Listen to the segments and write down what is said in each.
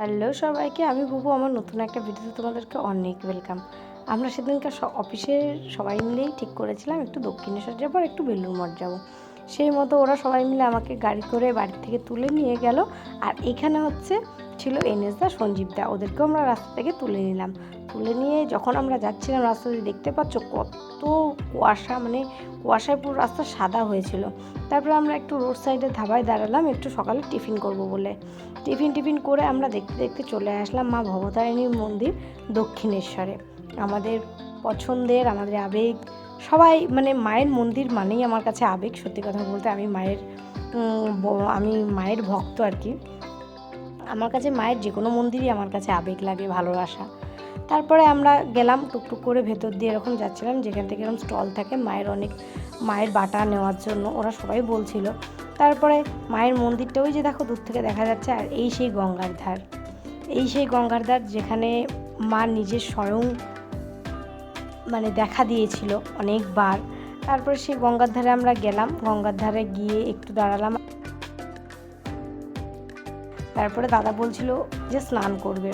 Hello সবাইকে, আমি বুবু, আমার নতুন একটা ভিডিওতে তোমাদেরকে অনেক ওয়েলকাম আমরা সেদিনকার স- অফিসের সবাই মিলেই ঠিক করেছিলাম, একটু দক্ষিণেশ্বর যাব আর একটু বেলুর মঠ যাব। সেই মতো ওরা সবাই মিলে আমাকে গাড়ি করে বাড়ি থেকে তুলে নিয়ে গেল। আর এখানে হচ্ছে ছিল এনএস দা, সঞ্জীব দা, ওদেরকেও আমরা রাস্তা থেকে তুলে নিলাম। তুলে নিয়ে যখন আমরা যাচ্ছিলাম রাস্তা দিয়ে দেখতে পাচ্ছ কত কুয়াশা মানে কুয়াশায় পুরো রাস্তা সাদা হয়েছিল। তারপরে আমরা একটু রোড সাইডে ধাবায় দাঁড়ালাম, একটু সকালে টিফিন করব বলে। টিফিন টিফিন করে আমরা দেখতে দেখতে চলে আসলাম মা ভবতারিণীর মন্দির দক্ষিণেশ্বরে। আমাদের পছন্দের, আমাদের আবেগ, সবাই মানে মায়ের মন্দির মানেই আমার কাছে আবেগ, সত্যি কথা বলতে আমি মায়ের আমি মায়ের ভক্ত আর কি। আমার কাছে মায়ের যে কোনো মন্দিরই আমার কাছে আবেগ লাগে, ভালোবাসা। তারপরে আমরা গেলাম টুকটুক করে ভেতর দিয়ে এরকম যাচ্ছিলাম, যেখান থেকে এরকম স্টল থাকে মায়ের অনেক, মায়ের বাটা নেওয়ার জন্য, ওরা সবাই বলছিল। তারপরে মায়ের মন্দিরটা ওই যে দেখো দূর থেকে দেখা যাচ্ছে, আর এই সেই গঙ্গার ধার। এই সেই গঙ্গার ধার যেখানে মা নিজের স্বয়ং মানে দেখা দিয়েছিল অনেকবার। তারপরে সেই গঙ্গার ধারে আমরা গেলাম, গঙ্গার ধারে গিয়ে একটু দাঁড়ালাম। তারপরে দাদা বলছিল যে স্নান করবে।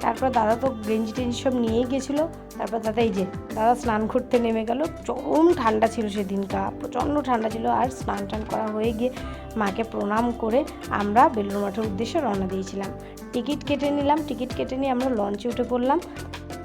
তারপর দাদা তো গেঞ্জি টেঞ্জি সব নিয়েই গেছিল। তারপর দাদা এই যে, দাদা স্নান করতে নেমে গেল। চরম ঠান্ডা ছিল সেদিনকা প্রচণ্ড ঠান্ডা ছিল। আর স্নান টান করা হয়ে গিয়ে মাকে প্রণাম করে আমরা বেলুড় মঠের উদ্দেশ্যে রওনা দিয়েছিলাম। টিকিট কেটে নিলাম, টিকিট কেটে নিয়ে আমরা লঞ্চে উঠে পড়লাম।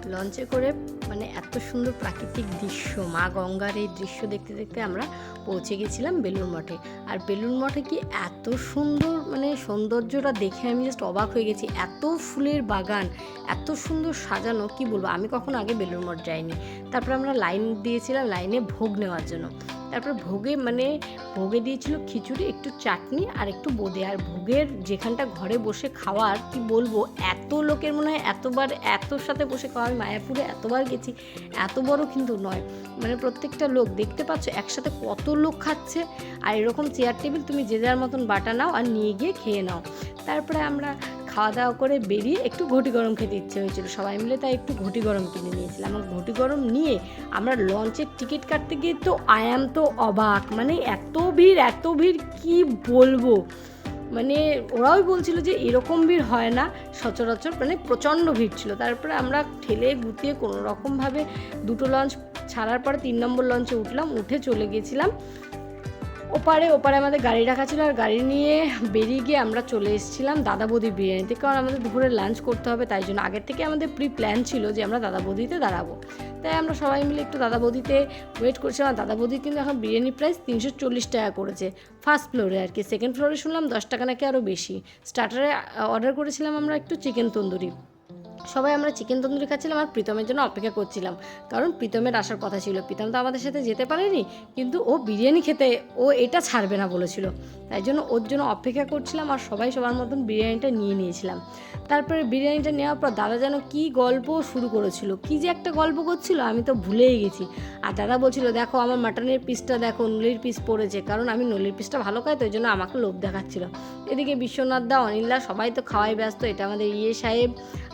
লঞ্চে করে মানে এত সুন্দর প্রাকৃতিক দৃশ্য, মা গঙ্গার এই দৃশ্য দেখতে দেখতে আমরা পৌঁছে গেছিলাম বেলুড় মঠে। আর বেলুড় মঠে কি এত সুন্দর মানে সৌন্দর্যটা দেখে আমি জাস্ট অবাক হয়ে গেছি। এত ফুলের বাগান, এত সুন্দর সাজানো, কি বলব? আমি কখনো আগে বেলুড় মঠ যাইনি। তারপর আমরা লাইন দিয়েছিলাম লাইনে ভোগ নেওয়ার জন্য। তারপর ভোগে মানে ভোগে দিয়েছিল খিচুড়ি, একটু চাটনি আর একটু বোঁদে। আর ভোগের যেখানটা ঘরে বসে খাওয়ার, কি বলব? এত লোকের মনে হয় এতবার এতর সাথে বসে খাওয়া। আমি মায়াপুরে এতবার গেছি, এত বড় কিন্তু নয়। মানে প্রত্যেকটা লোক, দেখতে পাচ্ছ, একসাথে কত লোক খাচ্ছে। আর এরকম চেয়ার টেবিল তুমি যে যার মতন বাটা নাও আর নিয়ে গিয়ে খেয়ে নাও। তারপরে আমরা খাওয়া দাওয়া করে বেরিয়ে একটু ঘটি গরম খেতে ইচ্ছে হয়েছিল। সবাই মিলে তাই একটু ঘটি গরম কিনে নিয়েছিলাম। ঘটি গরম নিয়ে আমরা লঞ্চের টিকিট কাটতে গিয়ে তো আয়াম তো অবাক। মানে এত ভিড় এত ভিড় কি বলব? মানে ওরাও বলছিল যে এরকম ভিড় হয় না, সচরাচর মানে প্রচণ্ড ভিড় ছিল। তারপরে আমরা ঠেলে গুতিয়ে কোনো রকমভাবে দুটো লঞ্চ ছাড়ার পর তিন নম্বর লঞ্চে উঠলাম, উঠে চলে গেছিলাম। ওপারে ওপারে আমাদের গাড়ি রাখা ছিল আর গাড়ি নিয়ে বেরিয়ে গিয়ে আমরা চলে এসেছিলাম দাদা বৌদির বিরিয়ানিতে। কারণ আমাদের দুপুরে লাঞ্চ করতে হবে, তাই জন্য আগের থেকে আমাদের প্রি প্ল্যান ছিল যে আমরা দাদা বৌদিতে দাঁড়াবো। তাই আমরা সবাই মিলে একটু দাদা বৌদিতে ওয়েট করছিলাম। আর দাদা বৌদি কিন্তু এখন বিরিয়ানি প্রাইস তিনশো চল্লিশ টাকা করেছে ফার্স্ট ফ্লোরে আর কি সেকেন্ড ফ্লোরে শুনলাম দশ টাকা নাকি আরও বেশি। স্টার্টারে অর্ডার করেছিলাম আমরা একটু চিকেন তন্দুরি। সবাই আমরা চিকেন তন্দুরি খাচ্ছিলাম আর প্রীতমের জন্য অপেক্ষা করছিলাম। কারণ প্রীতমের আসার কথা ছিল। প্রীতম তো আমাদের সাথে যেতে পারেনি, কিন্তু ও বিরিয়ানি খেতে ও এটা ছাড়বে না বলেছিল। তাই জন্য ওর জন্য অপেক্ষা করছিলাম আর সবাই সবার মতন বিরিয়ানিটা নিয়ে নিয়েছিলাম। তারপরে বিরিয়ানিটা নেওয়ার পর দাদা যেন কি গল্প শুরু করেছিল, কি যে একটা গল্প করছিল, আমি তো ভুলেই গেছি। আর দাদা বলছিল, দেখো, আমার মাটনের পিসটা দেখো নলির পিস পড়েছে, কারণ আমি নলির পিসটা ভালো খাই, তো ওই জন্য আমাকে লোভ দেখাচ্ছিল। এদিকে বিশ্বনাথ দা অনিল্লা সবাই তো খাওয়াই ব্যস্ত, এটা আমাদের ইয়ে সাহেব,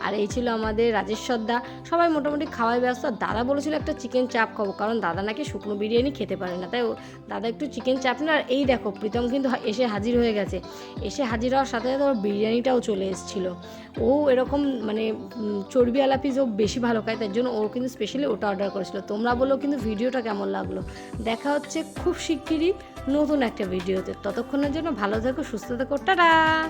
আর এই ছিল আমাদের রাজেশ্বর দা সবাই মোটামুটি খাওয়াই ব্যস্ত। দাদা বলেছিল একটা চিকেন চাপ খাব, কারণ দাদা নাকি শুকনো বিরিয়ানি খেতে পারে না। তাই ও- দাদা একটু চিকেন চাপ না, আর এই দেখো, প্রীতম কিন্তু এসে হাজির হয়ে গেছে। এসে হাজির হওয়ার সাথে সাথে ওর বিরিয়ানিটাও চলে এসেছিল। ও এরকম মানে চর্বিওয়ালা পিস ও বেশি ভালো খায়, তার জন্য ও কিন্তু স্পেশালি ওটা অর্ডার করেছিল। তোমরা বলো কিন্তু ভিডিওটা কেমন লাগল? দেখা হচ্ছে খুব শিগগিরই নতুন একটা ভিডিওতে। ততক্ষণের জন্য ভালো থেকো, সুস্থ থেকো, টাটা!